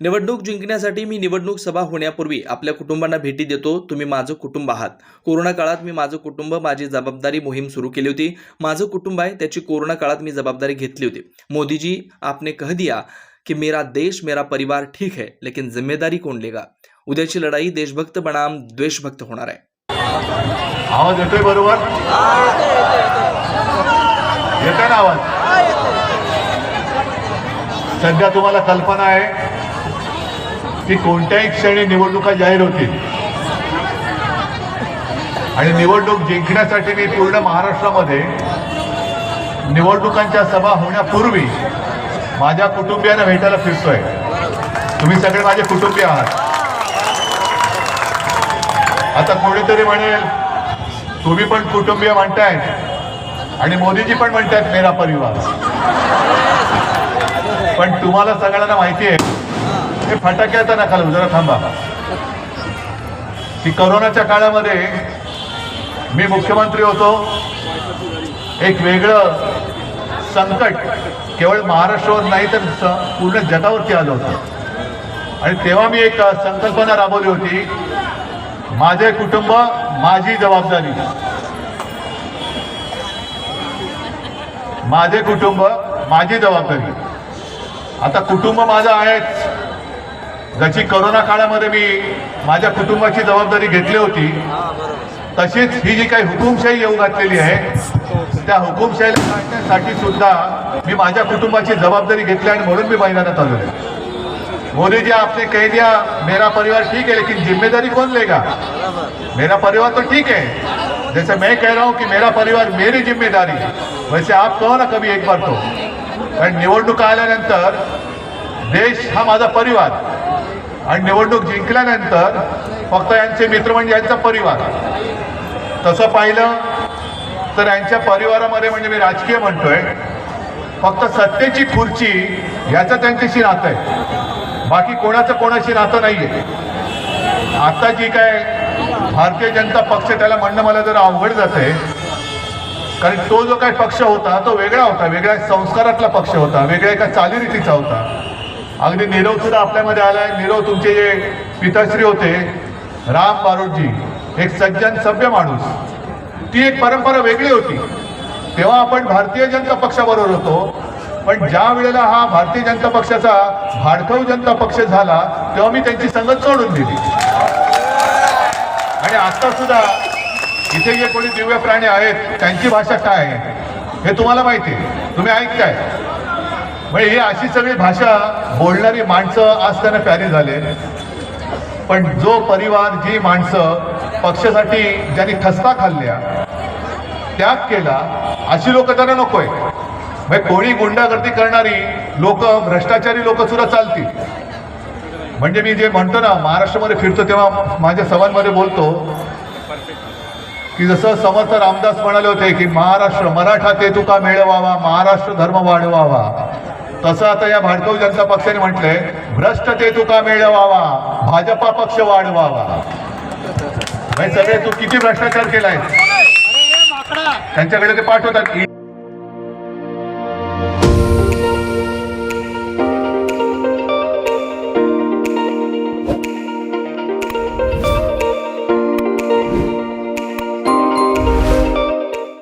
निवडणूक जिंकण्यासाठी मी निवडणूक सभा होण्यापूर्वी आपल्या कुटुंबांना भेटी देतो. तुम्ही माझं कुटुंब आहात. कोरोना काळात मी माझं कुटुंब माझी जबाबदारी मोहीम सुरू केली होती. माझं कुटुंब आहे त्याची कोरोना काळात मी जबाबदारी घेतली होती. मोदीजी आपने कह दिया कि मेरा देश मेरा परिवार ठीक है लेकिन जिम्मेदारी कोण लेगा? उद्याची लढाई देशभक्त बनाम द्वेषभक्त होणार आहे. आवाज येतोय बरोबर? येतोय ना आवाज? सध्या तुम्हाला कल्पना आहे की कोणत्याही क्षणी निवडणुका जाहीर होतील. आणि निवडणूक जिंकण्यासाठी मी पूर्ण महाराष्ट्रामध्ये निवडणुकांच्या सभा होण्यापूर्वी माझ्या कुटुंबियांना भेटायला फिरतोय. तुम्ही सगळे माझे कुटुंबीय आहात. आता कोणीतरी म्हणेल तुम्ही पण कुटुंबीय म्हणतायत आणि मोदीजी पण म्हणतायत मेरा परिवार. पण तुम्हाला सगळ्यांना माहिती आहे हे फटाके आता नका जरा थांबा. की करोनाच्या काळामध्ये मी मुख्यमंत्री होतो. एक वेगळं संकट केवळ महाराष्ट्रावर नाही तर पूर्ण जगावरती आलं होतं. आणि तेव्हा मी एक संकल्पना राबवली होती. माझे कुटुंब माझी जबाबदारी. माझे कुटुंब माझी जबाबदारी. आता कुटुंब माझं आहेच. जशी करोना काळामध्ये मी माझ्या कुटुंबाची जबाबदारी घेतली होती तशीच ही जी काही हुकुमशाही येऊ घातलेली आहे त्या हुकुमशाहीला काढण्यासाठी सुद्धा मी माझ्या कुटुंबाची जबाबदारी घेतली आणि म्हणून मी मैदानात आलो. आहे जी आपने कह दिया मेरा परिवार ठीक है लेकिन जिम्मेदारी कौन लेगा? मेरा परिवार तो ठीक है जैसे मैं कह रहा हूं कि मेरा परिवार मेरी जिम्मेदारी वैसे आप कहो ना कभी एक बार तो? कारण निवडणुका आल्यानंतर देश हा माझा परिवार. आणि निवडणूक जिंकल्यानंतर फक्त यांचे मित्र म्हणजे यांचा परिवार. तसं पाहिलं तर यांच्या परिवारामध्ये म्हणजे मी राजकीय म्हणतोय फक्त सत्तेची खुर्ची ह्याचं त्यांच्याशी नातं आहे. बाकी कोणाचं कोणाशी नातं नाहीये. आता जी काय भारतीय जनता पक्ष त्याला म्हणणं मला जरा अवघड जाते कारण तो जो काही पक्ष होता तो वेगळा होता. वेगळ्या संस्कारातला पक्ष होता. वेगळ्या एका चालीरीतीचा होता. अगदी नीरव सुद्धा आपल्यामध्ये आहे नीरव तुमचे जे पिताश्री होते राम बारोटजी एक सज्जन सभ्य माणूस. ती एक परंपरा वेगळी होती. तेव्हा आपण भारतीय जनता पक्षाबरोबर होतो. पण ज्या वेळेला हा भारतीय जनता पक्षाचा भाडखऊ जनता पक्ष झाला तेव्हा मी त्यांची संगत सोडून दिली. आणि आता सुद्धा इथे जे कोणी दिव्य प्राणी आहेत त्यांची भाषा काय आहे हे तुम्हाला माहिती आहे. तुम्ही ऐकताय. म्हणजे ही अशी सगळी भाषा बोलणारी माणसं आज त्यांना प्यारी झाले. पण जो परिवार जी माणसं पक्षासाठी ज्यांनी खस्ता खाल्ल्या त्याग केला अशी लोक त्यांना नकोय. म्हणजे कोणी गुंडागर्दी करणारी लोक भ्रष्टाचारी लोक सुद्धा चालतील. म्हणजे मी जे म्हणतो ना महाराष्ट्रामध्ये फिरतो तेव्हा माझ्या सभांमध्ये बोलतो की जसं समर्थ रामदास म्हणाले होते की महाराष्ट्र मराठा ते तुका मिळवावा महाराष्ट्र धर्म वाढवावा. तसं आता या भाडकव जनता पक्षाने म्हटलंय भ्रष्ट ते तुका मिळवावा भाजपा पक्ष वाढवावा. म्हणजे सगळे तू किती भ्रष्टाचार केलाय त्यांच्याकडे ते पाठवतात.